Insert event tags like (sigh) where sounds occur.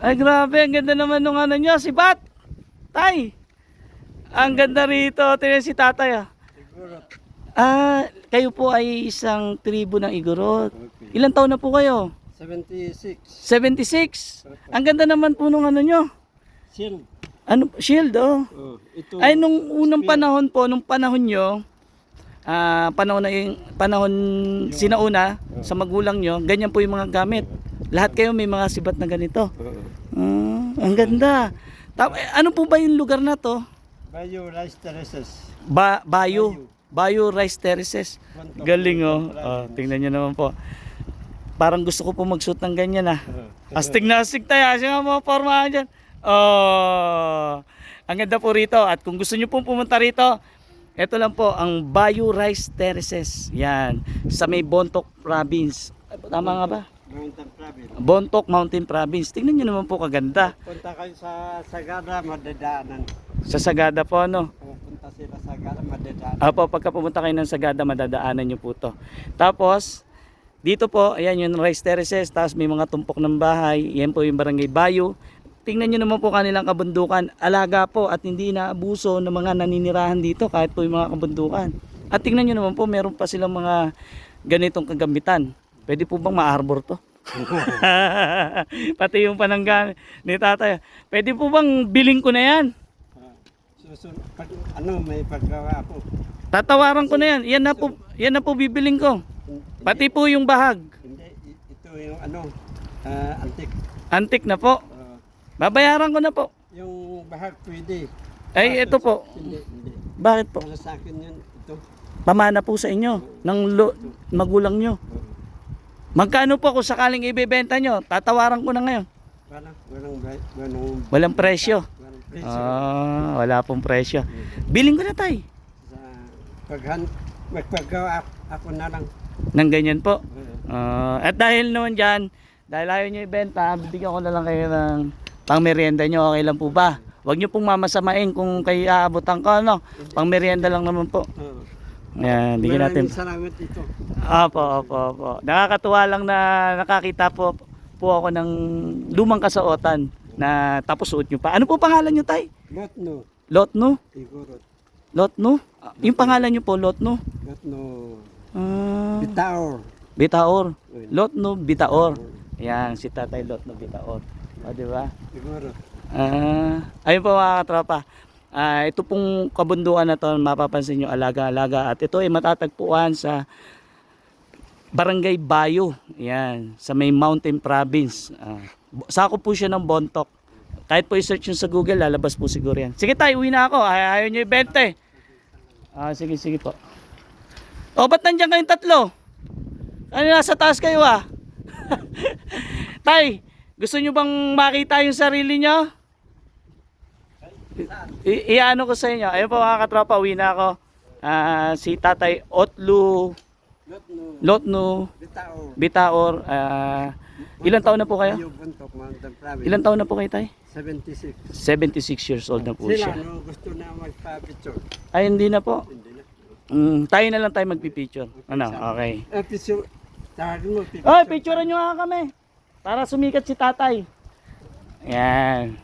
Ay, grabe. Ang ganda naman nung ano nyo. Si Bat. Tay. Ang ganda rito. Tingnan si tatay ah. Ah, kayo po ay isang tribo ng Igorot. Okay. Ilan taon na po kayo? 76. 76. Ang ganda naman po nung ano nyo. Shield. Ano, shield oh. Oh, ito. Ay, nung unang panahon po, nung panahon nyo, ah, panahon na yung, panahon sinauna sa magulang nyo, ganyan po yung mga gamit. Lahat kayo may mga sibat na ganito. Oo. Ah, ang ganda. Ta- eh, ano po ba yung lugar na to? Bayo Rice Terraces. Ba Bayo. Bayo Rice Terraces. Galing oh. Ah, tingnan nyo naman po. Parang gusto ko po mag-shoot ng ganyan ah. Astig na astig tayo. Siya nga mga pormahan dyan. Oh, ang ganda po rito. At kung gusto nyo pong pumunta rito, ito lang po, ang Bayou Rice Terraces. Yan. Sa may Bontoc Province. Tama nga ba? Mountain Province. Bontoc Mountain Province. Tingnan nyo naman po kaganda. Punta kayo sa Sagada, madadaanan. Sa Sagada po, ano? Pupunta sila sa Sagada, madadaanan. Apo, pagka pumunta kayo ng Sagada, madadaanan nyo po to. Tapos, dito po, ayan yung rice terraces, tapos may mga tumpok ng bahay. Yan po yung barangay Bayo. Tingnan nyo naman po kanilang kabundukan. Alaga po at hindi inaabuso ng mga naninirahan dito kahit po yung mga kabundukan. At tingnan nyo naman po, meron pa silang mga ganitong kagamitan. Pwede po bang ma-arbor to? (laughs) Pati yung panangga ni tatay. Pwede po bang biling ko na yan? Susunod, pag, ano, may paggawa ako. Tatawaran ko na yan. Yan na po, yan na po bibiling ko. Pati po yung bahag. Hindi, ito yung ano, ah, antik. Antik na po. Ah, Babayaran ko na po. yung bahag pwede. Ay, Ah, ito po. Hindi, hindi. Bakit po? Para sa akin yun, ito. Pamana po sa inyo ng magulang nyo. Magkano po kung sakaling ibebenta nyo? Tatawaran ko na ngayon. Walang, walang, walang, Walang presyo. walang presyo. Ah, wala pong presyo. Biling ko na tay. sa paghan, magpagawa ako, na lang. Nang ganyan po. Ah, at dahil naman dyan, dahil ayaw nyo ibenta, bibigyan ko na lang kayo ng pang merienda nyo. Okay lang po ba? Huwag nyo pong mamasamain kung kayo aabutan ko. No? Pang merienda lang naman po. Oo. Ayan, bigyan natin. Maraming salamat ito. Opo, opo, opo. Nakakatuwa lang na nakakita po po ako ng lumang kasuotan na tapos suot nyo pa. Ano po pangalan nyo, Tay? Lotno, Lotno? Igorot. Lotno? Yung pangalan nyo po, Lotno? Lotno, Ah, Bitaor. Bitaor. Lotno Bitaor. Yan, si Tatay Lotno Bitaor. O, di ba? Igorot. Ah, ayun po mga katropa. Ah, ito pong kabundukan na to, mapapansin nyo, alaga-alaga. At ito ay matatagpuan sa Barangay Bayo. Yan, sa may Mountain Province. Ah, bu- sako po siya ng Bontok. Kahit po i-search nyo sa Google, lalabas po siguro yan. Sige tayo, uwi na ako. Ay, ayaw nyo ibenta eh. Ah, sige, sige po. O, ba't nandiyan kayong tatlo? Ano nasa taas kayo ah? (laughs) Tay, gusto nyo bang makita yung sarili nyo? I- iano ko sa inyo. Ayun po mga katropa, uwi na ako. Ah, si Tatay Otlu Lotno, Bitaor. Bitaor. ah, ilan taon na po kayo? Ilan taon na po kayo, Tay? 76. 76 years old na po Sila, siya. no, gusto na magpa-picture. Ay, hindi na po. Hindi na. Mm, tayo na lang tayo magpipicture. Ano? Okay. Eh, picture. Tawagin mo, picture. Oy, picturean nyo nga kami. Para sumikat si tatay. Yan.